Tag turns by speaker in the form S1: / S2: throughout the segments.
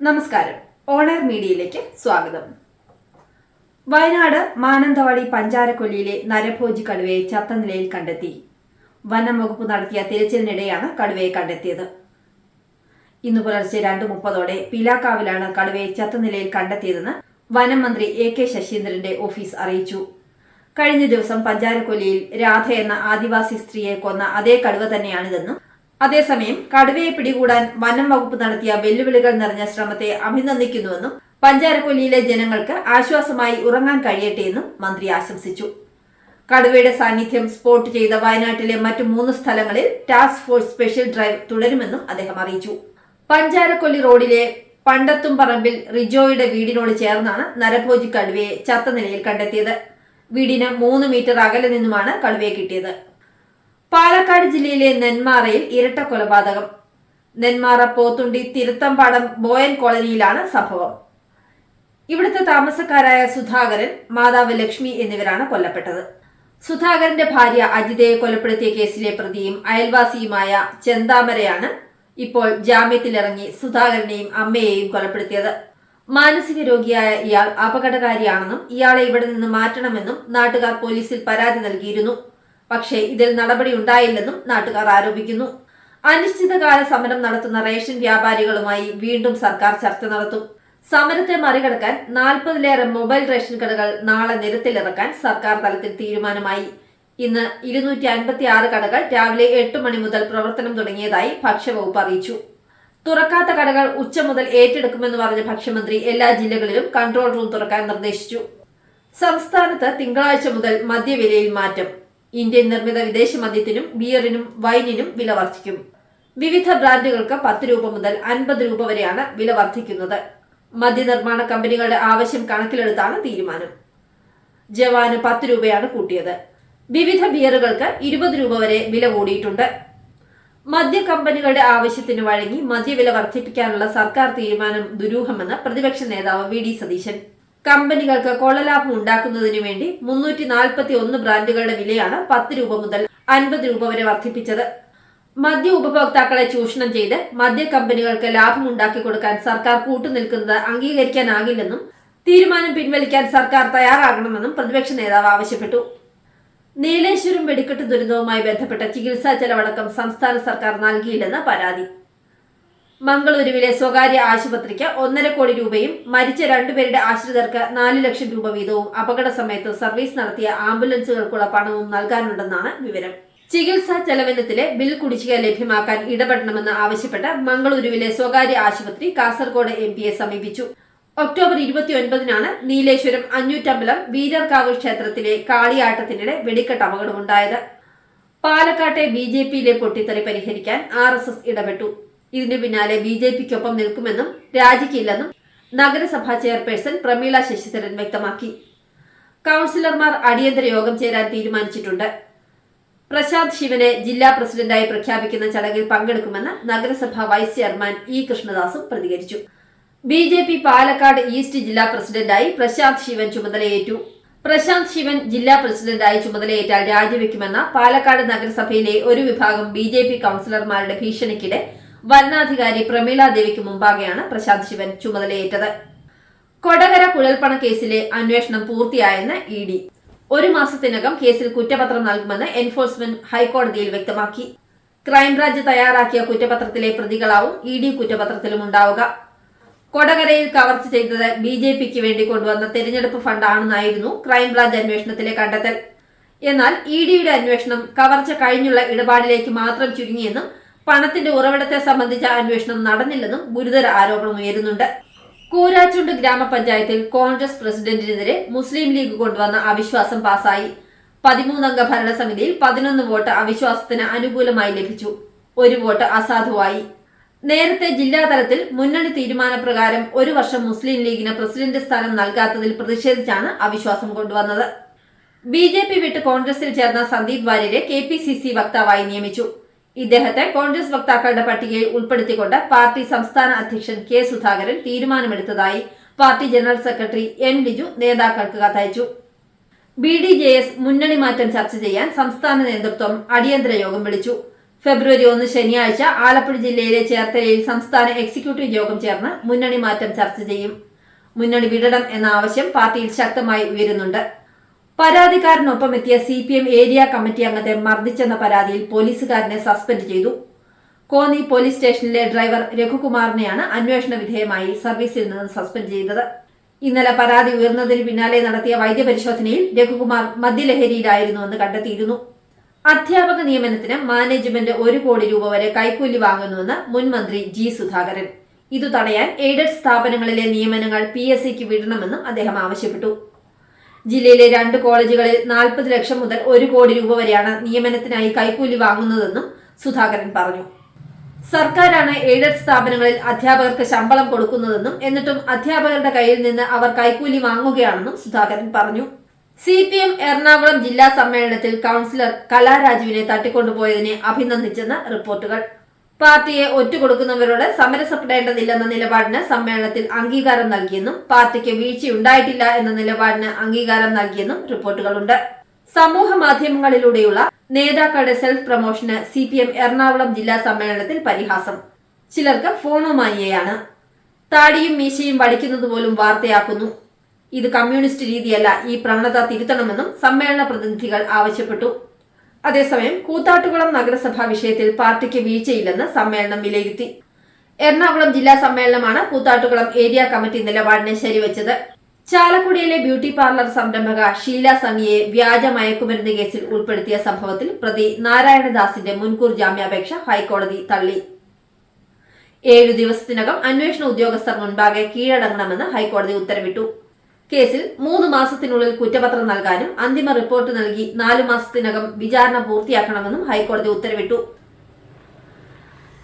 S1: നമസ്കാരം. ഓണർ മീഡിയയിലേക്ക് സ്വാഗതം. വയനാട് മാനന്തവാടി പഞ്ചാരക്കൊല്ലിയിലെ നരഭോജി കടുവയെ ചത്ത നിലയിൽ കണ്ടെത്തി. വനം വകുപ്പ് നടത്തിയ തിരച്ചിലിനിടെയാണ് കടുവയെ കണ്ടെത്തിയത്. ഇന്ന് പുലർച്ചെ രണ്ട് മുപ്പതോടെ പിലാക്കാവിലാണ് കടുവയെ ചത്ത നിലയിൽ കണ്ടെത്തിയതെന്ന് വനം മന്ത്രി എ കെ ശശീന്ദ്രന്റെ ഓഫീസ് അറിയിച്ചു. കഴിഞ്ഞ ദിവസം പഞ്ചാരക്കൊല്ലിയിൽ രാധ എന്ന ആദിവാസി സ്ത്രീയെ കൊന്ന അതേ കടുവ തന്നെയാണിതെന്നും അതേസമയം കടുവയെ പിടികൂടാൻ വനം വകുപ്പ് നടത്തിയ വെല്ലുവിളികൾ നിറഞ്ഞ ശ്രമത്തെ അഭിനന്ദിക്കുന്നുവെന്നും പഞ്ചാരക്കൊല്ലിയിലെ ജനങ്ങൾക്ക് ആശ്വാസമായി ഉറങ്ങാൻ കഴിയട്ടെയെന്നും മന്ത്രി ആശംസിച്ചു. കടുവയുടെ സാന്നിധ്യം സ്പോട്ട് ചെയ്ത വയനാട്ടിലെ മറ്റു മൂന്ന് സ്ഥലങ്ങളിൽ ടാസ്ക് ഫോഴ്സ് സ്പെഷ്യൽ ഡ്രൈവ് തുടരുമെന്നും അദ്ദേഹം അറിയിച്ചു. പഞ്ചാരക്കൊല്ലി റോഡിലെ പണ്ടത്തും പറമ്പിൽ റിജോയുടെ വീടിനോട് ചേർന്നാണ് നരഭോജി കടുവയെ ചത്ത നിലയിൽ കണ്ടെത്തിയത്. വീടിന് മൂന്ന് മീറ്റർ അകലെ നിന്നുമാണ് കടുവയെ കിട്ടിയത്. പാലക്കാട് ജില്ലയിലെ നെന്മാറയിൽ ഇരട്ട കൊലപാതകം. നെന്മാറ പോത്തുണ്ടി തിരുത്തമ്പാടം ബോയൻ കോളനിയിലാണ് സംഭവം. ഇവിടുത്തെ താമസക്കാരായ സുധാകരൻ മാതാവ് ലക്ഷ്മി എന്നിവരാണ് കൊല്ലപ്പെട്ടത്. സുധാകരന്റെ ഭാര്യ അജിതയെ കൊലപ്പെടുത്തിയ കേസിലെ പ്രതിയും അയൽവാസിയുമായ ചെന്താമരയാണ് ഇപ്പോൾ ജാമ്യത്തിലിറങ്ങി സുധാകരനെയും അമ്മയെയും കൊലപ്പെടുത്തിയത്. മാനസിക രോഗിയായ ഇയാൾ അപകടകാരിയാണെന്നും ഇയാളെ ഇവിടെ നിന്ന് മാറ്റണമെന്നും നാട്ടുകാർ പോലീസിൽ പരാതി നൽകിയിരുന്നു. പക്ഷേ ഇതിൽ നടപടി ഉണ്ടായില്ലെന്നും നാട്ടുകാർ ആരോപിക്കുന്നു. അനിശ്ചിതകാല സമരം നടത്തുന്ന റേഷൻ വ്യാപാരികളുമായി വീണ്ടും സർക്കാർ ചർച്ച നടത്തും. സമരത്തെ മറികടക്കാൻ നാൽപ്പതിലേറെ മൊബൈൽ റേഷൻ കടകൾ നാളെ നിരത്തിലിറക്കാൻ സർക്കാർ തലത്തിൽ തീരുമാനമായി. ഇന്ന് ഇരുന്നൂറ്റി അൻപത്തി ആറ് കടകൾ രാവിലെ എട്ട് മണി മുതൽ പ്രവർത്തനം തുടങ്ങിയതായി ഭക്ഷ്യവകുപ്പ് അറിയിച്ചു. തുറക്കാത്ത കടകൾ ഉച്ച മുതൽ ഏറ്റെടുക്കുമെന്ന് പറഞ്ഞ ഭക്ഷ്യമന്ത്രി എല്ലാ ജില്ലകളിലും കൺട്രോൾ റൂം തുറക്കാൻ നിർദ്ദേശിച്ചു. സംസ്ഥാനത്ത് തിങ്കളാഴ്ച മുതൽ മദ്യവിലയിൽ മാറ്റം. ഇന്ത്യൻ നിർമ്മിത വിദേശ മദ്യത്തിനും ബിയറിനും വൈനിനും വില വർദ്ധിക്കും. വിവിധ ബ്രാൻഡുകൾക്ക് പത്ത് രൂപ മുതൽ അൻപത് രൂപ വരെയാണ് വില വർദ്ധിക്കുന്നത്. മദ്യനിർമ്മാണ കമ്പനികളുടെ ആവശ്യം കണക്കിലെടുത്താണ് തീരുമാനം. ജവാന് പത്ത് രൂപയാണ് കൂട്ടിയത്. വിവിധ ബിയറുകൾക്ക് ഇരുപത് രൂപ വരെ വില കൂടിയിട്ടുണ്ട്. മദ്യ കമ്പനികളുടെ ആവശ്യത്തിന് വഴങ്ങി മദ്യവില വർദ്ധിപ്പിക്കാനുള്ള സർക്കാർ തീരുമാനം ദുരൂഹമെന്ന് പ്രതിപക്ഷ നേതാവ് വി ഡി സതീശൻ. കമ്പനികൾക്ക് കൊള്ളലാഭം ഉണ്ടാക്കുന്നതിനു വേണ്ടി മുന്നൂറ്റി നാൽപ്പത്തി ഒന്ന് ബ്രാൻഡുകളുടെ വിലയാണ് പത്ത് രൂപ മുതൽ അൻപത് രൂപ വരെ വർദ്ധിപ്പിച്ചത്. മദ്യ ഉപഭോക്താക്കളെ ചൂഷണം ചെയ്ത് മദ്യ കമ്പനികൾക്ക് ലാഭം ഉണ്ടാക്കി കൊടുക്കാൻ സർക്കാർ കൂട്ടുനിൽക്കുന്നത് അംഗീകരിക്കാനാകില്ലെന്നും തീരുമാനം പിൻവലിക്കാൻ സർക്കാർ തയ്യാറാകണമെന്നും പ്രതിപക്ഷ നേതാവ് ആവശ്യപ്പെട്ടു. നീലേശ്വരം വെടിക്കെട്ട് ദുരന്തവുമായി ബന്ധപ്പെട്ട ചികിത്സാ ചെലവടക്കം സംസ്ഥാന സർക്കാർ നൽകിയില്ലെന്ന് പരാതി. മംഗളൂരുവിലെ സ്വകാര്യ ആശുപത്രിക്ക് ഒന്നര കോടി രൂപയും മരിച്ച രണ്ടുപേരുടെ ആശ്രിതർക്ക് നാല് ലക്ഷം രൂപ വീതവും അപകട സമയത്ത് സർവീസ് നടത്തിയ ആംബുലൻസുകൾക്കുള്ള പണവും നൽകാനുണ്ടെന്നാണ് വിവരം. ചികിത്സാ ചെലവിനത്തിലെ ബിൽ കുടിശ്ശിക ലഭ്യമാക്കാൻ ഇടപെടണമെന്ന് ആവശ്യപ്പെട്ട് മംഗളൂരുവിലെ സ്വകാര്യ ആശുപത്രി കാസർഗോഡ് എം പിയെ സമീപിച്ചു. ഒക്ടോബർ ഇരുപത്തിയൊൻപതിനാണ് നീലേശ്വരം അഞ്ഞൂറ്റമ്പലം വീരർകാവ് ക്ഷേത്രത്തിലെ കാളിയാട്ടത്തിനിടെ വെടിക്കെട്ട് അപകടമുണ്ടായത്. പാലക്കാട്ടെ ബി ജെ പിയിലെ പൊട്ടിത്തെറി പരിഹരിക്കാൻ ആർ എസ് എസ് ഇടപെട്ടു. ഇതിനു പിന്നാലെ ബി ജെ പിക്കൊപ്പം നിൽക്കുമെന്നും രാജിക്കില്ലെന്നും നഗരസഭാ ചെയർപേഴ്സൺ പ്രമീള ശശിധരൻ വ്യക്തമാക്കി. കൗൺസിലർമാർ അടിയന്തര യോഗം ചേരാൻ തീരുമാനിച്ചിട്ടുണ്ട്. പ്രശാന്ത് ശിവനെ ജില്ലാ പ്രസിഡന്റായി പ്രഖ്യാപിക്കുന്ന ചടങ്ങിൽ പങ്കെടുക്കുമെന്ന് നഗരസഭാ വൈസ് ചെയർമാൻ ഇ കൃഷ്ണദാസും പ്രതികരിച്ചു. B J P Palakkad east ജില്ലാ പ്രസിഡന്റായി പ്രശാന്ത് ശിവൻ ചുമതലയേറ്റു. പ്രശാന്ത് ശിവൻ ജില്ലാ പ്രസിഡന്റായി ചുമതലയേറ്റാൽ രാജിവെക്കുമെന്ന പാലക്കാട് നഗരസഭയിലെ ഒരു വിഭാഗം ബി ജെ പി കൌൺസിലർമാരുടെ ഭീഷണിക്കിടെ വരണാധികാരി പ്രമീള ദേവിക്ക് മുമ്പാകെയാണ് പ്രശാന്ത് ശിവൻ ചുമതലയേറ്റത്. കൊടകര കുഴൽപ്പണ കേസിലെ അന്വേഷണം പൂർത്തിയായെന്ന് ഇ ഡി. ഒരു മാസത്തിനകം കേസിൽ കുറ്റപത്രം നൽകുമെന്ന് എൻഫോഴ്സ്മെന്റ് ഹൈക്കോടതിയിൽ വ്യക്തമാക്കി. ക്രൈംബ്രാഞ്ച് തയ്യാറാക്കിയ കുറ്റപത്രത്തിലെ പ്രതികളാവും ഇ ഡി കുറ്റപത്രത്തിലും ഉണ്ടാവുക. കൊടകരയിൽ കവർച്ച ചെയ്തത് ബി ജെ പിക്ക് വേണ്ടി കൊണ്ടുവന്ന തെരഞ്ഞെടുപ്പ് ഫണ്ടാണെന്നായിരുന്നു ക്രൈംബ്രാഞ്ച് അന്വേഷണത്തിലെ കണ്ടെത്തൽ. എന്നാൽ ഇ ഡിയുടെ അന്വേഷണം കവർച്ച കഴിഞ്ഞുള്ള ഇടപാടിലേക്ക് മാത്രം ചുരുങ്ങിയെന്നും പണത്തിന്റെ ഉറവിടത്തെ സംബന്ധിച്ച അന്വേഷണം നടന്നില്ലെന്നും ഗുരുതര ആരോപണം ഉയരുന്നുണ്ട്. കൂരാച്ചുണ്ട് ഗ്രാമപഞ്ചായത്തിൽ കോൺഗ്രസ് പ്രസിഡന്റിനെതിരെ മുസ്ലിം ലീഗ് കൊണ്ടുവന്ന അവിശ്വാസം പാസായി. പതിമൂന്നംഗ ഭരണസമിതിയിൽ പതിനൊന്ന് വോട്ട് അവിശ്വാസത്തിന് അനുകൂലമായി ലഭിച്ചു. ഒരു വോട്ട് അസാധുവായി. നേരത്തെ ജില്ലാതലത്തിൽ മുന്നണി തീരുമാനപ്രകാരം ഒരു വർഷം മുസ്ലിം ലീഗിന് പ്രസിഡന്റ് സ്ഥാനം നൽകാത്തതിൽ പ്രതിഷേധിച്ചാണ് അവിശ്വാസം കൊണ്ടുവന്നത്. ബി ജെ പി വിട്ട് കോൺഗ്രസിൽ ചേർന്ന സന്ദീപ് വാര്യരെ കെ പി സി സി വക്താവായി നിയമിച്ചു. ഇദ്ദേഹത്തെ കോൺഗ്രസ് വക്താക്കളുടെ പട്ടികയിൽ ഉൾപ്പെടുത്തിക്കൊണ്ട് പാർട്ടി സംസ്ഥാന അധ്യക്ഷൻ K Sudhakaran തീരുമാനമെടുത്തതായി party general secretary N Liju നേതാക്കൾക്ക് കത്തയച്ചു. ബി ഡി ജെ എസ് മുന്നണി മാറ്റം ചർച്ച ചെയ്യാൻ സംസ്ഥാന നേതൃത്വം അടിയന്തര യോഗം വിളിച്ചു. ഫെബ്രുവരി ഒന്ന് ശനിയാഴ്ച ആലപ്പുഴ ജില്ലയിലെ ചേർത്തലയിൽ സംസ്ഥാന എക്സിക്യൂട്ടീവ് യോഗം ചേർന്ന് മുന്നണി മാറ്റം ചർച്ച ചെയ്യും. മുന്നണി വിടണം എന്ന ആവശ്യം പാർട്ടിയിൽ ശക്തമായി ഉയരുന്നുണ്ട്. പരാതിക്കാരനൊപ്പം എത്തിയ C P M area committee അംഗത്തെ മർദ്ദിച്ചെന്ന പരാതിയിൽ പോലീസുകാരനെ സസ്പെൻഡ് ചെയ്തു. കോന്നി പോലീസ് സ്റ്റേഷനിലെ ഡ്രൈവർ രഘുകുമാറിനെയാണ് അന്വേഷണ വിധേയമായി സർവീസിൽ നിന്ന് സസ്പെൻഡ് ചെയ്തത്. ഇന്നലെ പരാതി ഉയർന്നതിന് പിന്നാലെ നടത്തിയ വൈദ്യപരിശോധനയിൽ രഘുകുമാർ മദ്യലഹരിയിലായിരുന്നുവെന്ന് കണ്ടെത്തിയിരുന്നു. അധ്യാപക നിയമനത്തിന് മാനേജ്മെന്റ് ഒരു കോടി രൂപ വരെ കൈക്കൂലി വാങ്ങുന്നുവെന്ന് മുൻമന്ത്രി ജി സുധാകരൻ. ഇതു തടയാൻ എയ്ഡഡ് സ്ഥാപനങ്ങളിലെ നിയമനങ്ങൾ പി എസ് സിക്ക് വിടണമെന്നും അദ്ദേഹം ആവശ്യപ്പെട്ടു. ജില്ലയിലെ രണ്ട് കോളേജുകളിൽ നാൽപ്പത് ലക്ഷം മുതൽ ഒരു കോടി രൂപ വരെയാണ് നിയമനത്തിനായി കൈക്കൂലി വാങ്ങുന്നതെന്നും സുധാകരൻ പറഞ്ഞു. സർക്കാരാണ് എയ്ഡഡ് സ്ഥാപനങ്ങളിൽ അധ്യാപകർക്ക് ശമ്പളം കൊടുക്കുന്നതെന്നും എന്നിട്ടും അധ്യാപകരുടെ കയ്യിൽ നിന്ന് അവർ കൈക്കൂലി വാങ്ങുകയാണെന്നും സുധാകരൻ പറഞ്ഞു. സി പി എം എറണാകുളം ജില്ലാ സമ്മേളനത്തിൽ കൌൺസിലർ കലാരാജുവിനെ തട്ടിക്കൊണ്ടുപോയതിനെ അഭിനന്ദിച്ചെന്ന് റിപ്പോർട്ടുകൾ. പാർട്ടിയെ ഒറ്റുകൊടുക്കുന്നവരോട് സമരസപ്പെടേണ്ടതില്ലെന്ന നിലപാടിന് സമ്മേളനത്തിൽ അംഗീകാരം നൽകിയെന്നും പാർട്ടിക്ക് വീഴ്ചയുണ്ടായിട്ടില്ല എന്ന നിലപാടിന് അംഗീകാരം നൽകിയെന്നും റിപ്പോർട്ടുകളുണ്ട്. സമൂഹ മാധ്യമങ്ങളിലൂടെയുള്ള നേതാക്കളുടെ സെൽഫ് പ്രൊമോഷന് സി പി എം എറണാകുളം ജില്ലാ സമ്മേളനത്തിൽ പരിഹാസം. ചിലർക്ക് ഫോണുമാനിയയാണ് താടിയും മീശയും വടിക്കുന്നത് പോലും വാർത്തയാക്കുന്നു. ഇത് കമ്മ്യൂണിസ്റ്റ് രീതിയല്ല ഈ പ്രവണത തിരുത്തണമെന്നും സമ്മേളന പ്രതിനിധികൾ ആവശ്യപ്പെട്ടു. അതേസമയം കൂത്താട്ടുകുളം നഗരസഭാ വിഷയത്തിൽ പാർട്ടിക്ക് വീഴ്ചയില്ലെന്ന് സമ്മേളനം വിലയിരുത്തി. എറണാകുളം ജില്ലാ സമ്മേളനമാണ് കൂത്താട്ടുകുളം ഏരിയ കമ്മിറ്റി നിലപാടിനെ ശരിവച്ചത്. ചാലക്കുടിയിലെ ബ്യൂട്ടി പാർലർ സംരംഭക ഷീല സണിയെ വ്യാജ മയക്കുമരുന്ന് കേസിൽ ഉൾപ്പെടുത്തിയ സംഭവത്തിൽ പ്രതി നാരായണദാസിന്റെ മുൻകൂർ ജാമ്യാപേക്ഷ ഹൈക്കോടതി തള്ളി. ഏഴു ദിവസത്തിനകം അന്വേഷണ ഉദ്യോഗസ്ഥർ മുൻപാകെ കീഴടങ്ങണമെന്ന് ഹൈക്കോടതി ഉത്തരവിട്ടു. കേസിൽ മൂന്ന് മാസത്തിനുള്ളിൽ കുറ്റപത്രം നൽകാനും അന്തിമ റിപ്പോർട്ട് നൽകി നാലു മാസത്തിനകം വിചാരണ പൂർത്തിയാക്കണമെന്നും ഹൈക്കോടതി ഉത്തരവിട്ടു.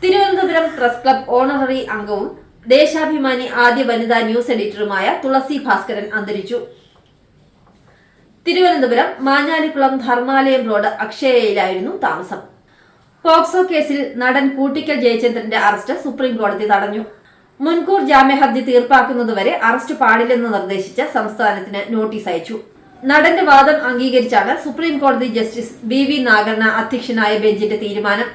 S1: തിരുവനന്തപുരം പ്രസ് ക്ലബ് ഓണററി അംഗവും ദേശാഭിമാനി ആദ്യ വനിതാ ന്യൂസ് എഡിറ്ററുമായ തുളസി ഭാസ്കരൻ അന്തരിച്ചു. തിരുവനന്തപുരം മാഞ്ഞാലിക്കുളം ധർമാലയം റോഡ് അക്ഷയയിലായിരുന്നു താമസം. പോക്സോ കേസിൽ നടൻ കൂട്ടിക്കൽ ജയചന്ദ്രന്റെ അറസ്റ്റ് സുപ്രീം കോടതി തടഞ്ഞു. മുൻകൂർ ജാമ്യഹർജി തീർപ്പാക്കുന്നതുവരെ അറസ്റ്റ് പാടില്ലെന്ന് നിർദ്ദേശിച്ച് സംസ്ഥാനത്തിന് നോട്ടീസ് അയച്ചു. നടന്റെ വാദം അംഗീകരിച്ചാണ് സുപ്രീം കോടതി ജസ്റ്റിസ് ബി വി നാഗണ്ണ അധ്യക്ഷനായ ബെഞ്ചിന്റെ തീരുമാനം.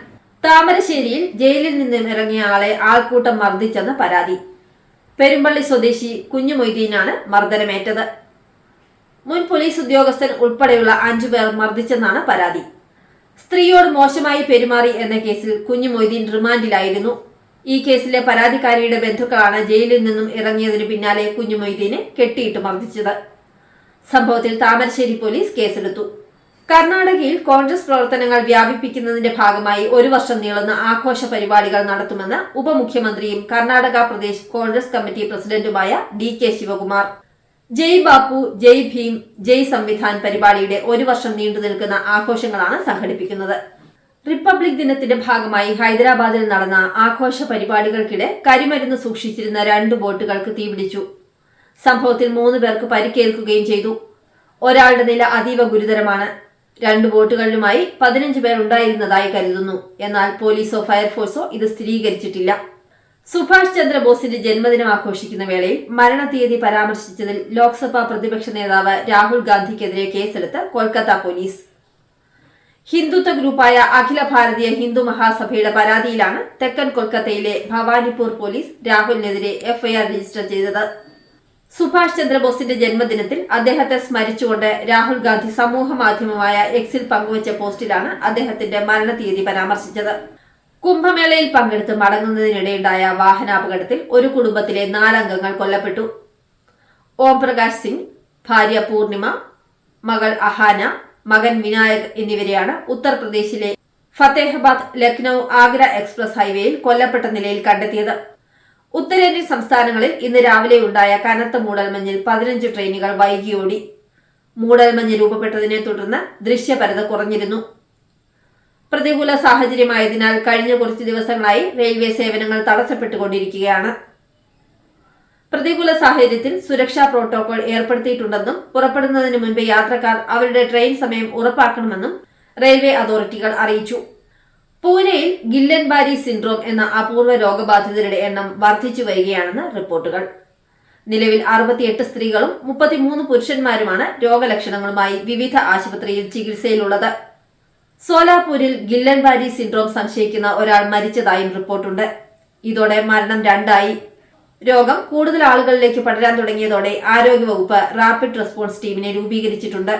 S1: താമരശ്ശേരിയിൽ ജയിലിൽ നിന്നും ഇറങ്ങിയ ആളെ ആൾക്കൂട്ടം മർദ്ദിച്ചെന്ന് പരാതി. പെരുമ്പള്ളി സ്വദേശി കുഞ്ഞുമൊയ്തീനാണ് മർദ്ദനമേറ്റത്. മുൻ പോലീസ് ഉദ്യോഗസ്ഥൻ ഉൾപ്പെടെയുള്ള അഞ്ചുപേർ മർദ്ദിച്ചെന്നാണ് പരാതി. സ്ത്രീയോട് മോശമായി പെരുമാറി എന്ന കേസിൽ കുഞ്ഞുമൊയ്തീൻ റിമാൻഡിലായിരുന്നു. ഈ കേസിലെ പരാതിക്കാരിയുടെ ബന്ധുക്കളാണ് ജയിലിൽ നിന്നും ഇറങ്ങിയതിനു പിന്നാലെ കുഞ്ഞു മൊയ്തീനെ കെട്ടിയിട്ട് മർദ്ദിച്ചത്. സംഭവത്തിൽ താമരശ്ശേരി പോലീസ് കേസെടുത്തു. കർണാടകയിൽ കോൺഗ്രസ് പ്രവർത്തനങ്ങൾ വ്യാപിപ്പിക്കുന്നതിന്റെ ഭാഗമായി ഒരു വർഷം നീളുന്ന ആഘോഷ പരിപാടികൾ നടത്തുമെന്ന് ഉപമുഖ്യമന്ത്രിയും കർണാടക പ്രദേശ് കോൺഗ്രസ് കമ്മിറ്റി പ്രസിഡന്റുമായ ഡി കെ ശിവകുമാർ. ജയ് ബാപ്പു ജയ് ഭീം ജയ് സംവിധാൻ പരിപാടിയുടെ ഒരു വർഷം നീണ്ടു നിൽക്കുന്ന ആഘോഷങ്ങളാണ് സംഘടിപ്പിക്കുന്നത്. റിപ്പബ്ലിക് ദിനത്തിന്റെ ഭാഗമായി ഹൈദരാബാദിൽ നടന്ന ആഘോഷ പരിപാടികൾക്കിടെ കരിമരുന്ന് സൂക്ഷിച്ചിരുന്ന രണ്ട് ബോട്ടുകൾക്ക് തീപിടിച്ചു സംഭവത്തിൽ മൂന്ന് പേർക്ക് പരിക്കേൽക്കുകയും ചെയ്തു. ഒരാളുടെ നില അതീവ ഗുരുതരമാണ്. രണ്ട് ബോട്ടുകളിലുമായി പതിനഞ്ച് പേർ ഉണ്ടായിരുന്നതായി കരുതുന്നു. എന്നാൽ പോലീസോ ഫയർഫോഴ്സോ ഇത് സ്ഥിരീകരിച്ചിട്ടില്ല. സുഭാഷ് ചന്ദ്രബോസിന്റെ ജന്മദിനം ആഘോഷിക്കുന്ന വേളയിൽ മരണതീയതി പരാമർശിച്ചതിൽ ലോക്സഭാ പ്രതിപക്ഷ നേതാവ് രാഹുൽ ഗാന്ധിക്കെതിരെ കേസെടുത്ത് കൊൽക്കത്ത പോലീസ്. ഹിന്ദുത്വ ഗ്രൂപ്പായ അഖില ഭാരതീയ ഹിന്ദു മഹാസഭയുടെ പരാതിയിലാണ് തെക്കൻ കൊൽക്കത്തയിലെ ഭവാനിപൂർ പോലീസ് രാഹുലിനെതിരെ എഫ്ഐആർ രജിസ്റ്റർ ചെയ്തത്. സുഭാഷ് ചന്ദ്രബോസിന്റെ ജന്മദിനത്തിൽ അദ്ദേഹത്തെ സ്മരിച്ചുകൊണ്ട് രാഹുൽ ഗാന്ധി സമൂഹ മാധ്യമമായ എക്സിൽ പങ്കുവച്ച പോസ്റ്റിലാണ് അദ്ദേഹത്തിന്റെ മരണതീയതി പരാമർശിച്ചത്. കുംഭമേളയിൽ പങ്കെടുത്ത് മടങ്ങുന്നതിനിടെയുണ്ടായ വാഹനാപകടത്തിൽ ഒരു കുടുംബത്തിലെ നാലംഗങ്ങൾ കൊല്ലപ്പെട്ടു. ഓം പ്രകാശ് സിംഗ് ഭാര്യ പൂർണിമ മകൾ അഹാന മകൻ വിനായക് എന്നിവരെയാണ് ഉത്തർപ്രദേശിലെ ഫത്തേഹബാദ് ലക്നൌ ആഗ്ര എക്സ്പ്രസ് ഹൈവേയിൽ കൊല്ലപ്പെട്ട നിലയിൽ കണ്ടെത്തിയത്. ഉത്തരേന്ത്യൻ സംസ്ഥാനങ്ങളിൽ ഇന്ന് രാവിലെ ഉണ്ടായ കനത്ത മൂടൽമഞ്ഞിൽ പതിനഞ്ച് ട്രെയിനുകൾ വൈകിയോടി. മൂടൽമഞ്ഞ് രൂപപ്പെട്ടതിനെ തുടർന്ന് ദൃശ്യപരത കുറഞ്ഞിരുന്നു. പ്രതികൂല സാഹചര്യമായതിനാൽ കഴിഞ്ഞ കുറച്ച് ദിവസങ്ങളായി റെയിൽവേ സേവനങ്ങൾ തടസ്സപ്പെട്ടുകൊണ്ടിരിക്കുകയാണ്. പ്രതികൂല സാഹചര്യത്തിൽ സുരക്ഷാ പ്രോട്ടോകോൾ ഏർപ്പെടുത്തിയിട്ടുണ്ടെന്നും പുറപ്പെടുന്നതിന് മുൻപ് യാത്രക്കാർ അവരുടെ ട്രെയിൻ സമയം ഉറപ്പാക്കണമെന്നും റെയിൽവേ അതോറിറ്റികൾ അറിയിച്ചു. പൂനെയിൽ ഗില്ലൻ ബാരി സിൻഡ്രോം എന്ന അപൂർവ രോഗബാധിതരുടെ എണ്ണം വർദ്ധിച്ചു വരികയാണെന്ന് റിപ്പോർട്ടുകൾ. നിലവിൽ അറുപത്തിയെട്ട് സ്ത്രീകളും മുപ്പത്തിമൂന്ന് പുരുഷന്മാരുമാണ് രോഗലക്ഷണങ്ങളുമായി വിവിധ ആശുപത്രിയിൽ ചികിത്സയിലുള്ളത്. സോലാപൂരിൽ ഗില്ലൻവാരി സിൻഡ്രോം സംശയിക്കുന്ന ഒരാൾ മരിച്ചതായും റിപ്പോർട്ടുണ്ട്. ഇതോടെ മരണം രണ്ടായി. രോഗം കൂടുതൽ ആളുകളിലേക്ക് പടരാൻ തുടങ്ങിയതോടെ ആരോഗ്യവകുപ്പ് റാപ്പിഡ് റെസ്പോൺസ് ടീമിനെ രൂപീകരിച്ചിട്ടുണ്ട്.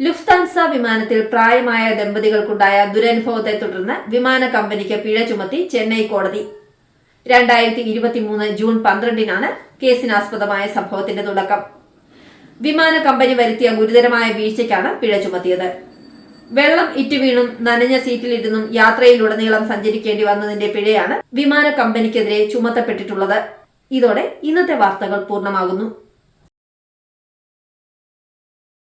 S1: ലുഫ്താൻസ വിമാനത്തിൽ പ്രായമായ ദമ്പതികൾക്കുണ്ടായ ദുരനുഭവത്തെ തുടർന്ന് വിമാന കമ്പനിക്ക് പിഴ ചുമത്തി ചെന്നൈ കോടതി. രണ്ടായിരത്തി ഇരുപത്തിമൂന്ന് ജൂൺ പന്ത്രണ്ടിനാണ് കേസിനാസ്പദമായ സംഭവത്തിന്റെ തുടക്കം. വിമാന കമ്പനി വരുത്തിയ ഗുരുതരമായ വീഴ്ചയ്ക്കാണ് പിഴ ചുമത്തിയത്. വെള്ളം ഇറ്റുവീണും നനഞ്ഞ സീറ്റിലിരുന്നും യാത്രയിലുടനീളം സഞ്ചരിക്കേണ്ടി വന്നതിന്റെ പിഴയാണ് വിമാന കമ്പനിക്കെതിരെ ചുമത്തപ്പെട്ടിട്ടുള്ളത്. ഇതോടെ ഇന്നത്തെ വാർത്തകൾ പൂർണമാകുന്നു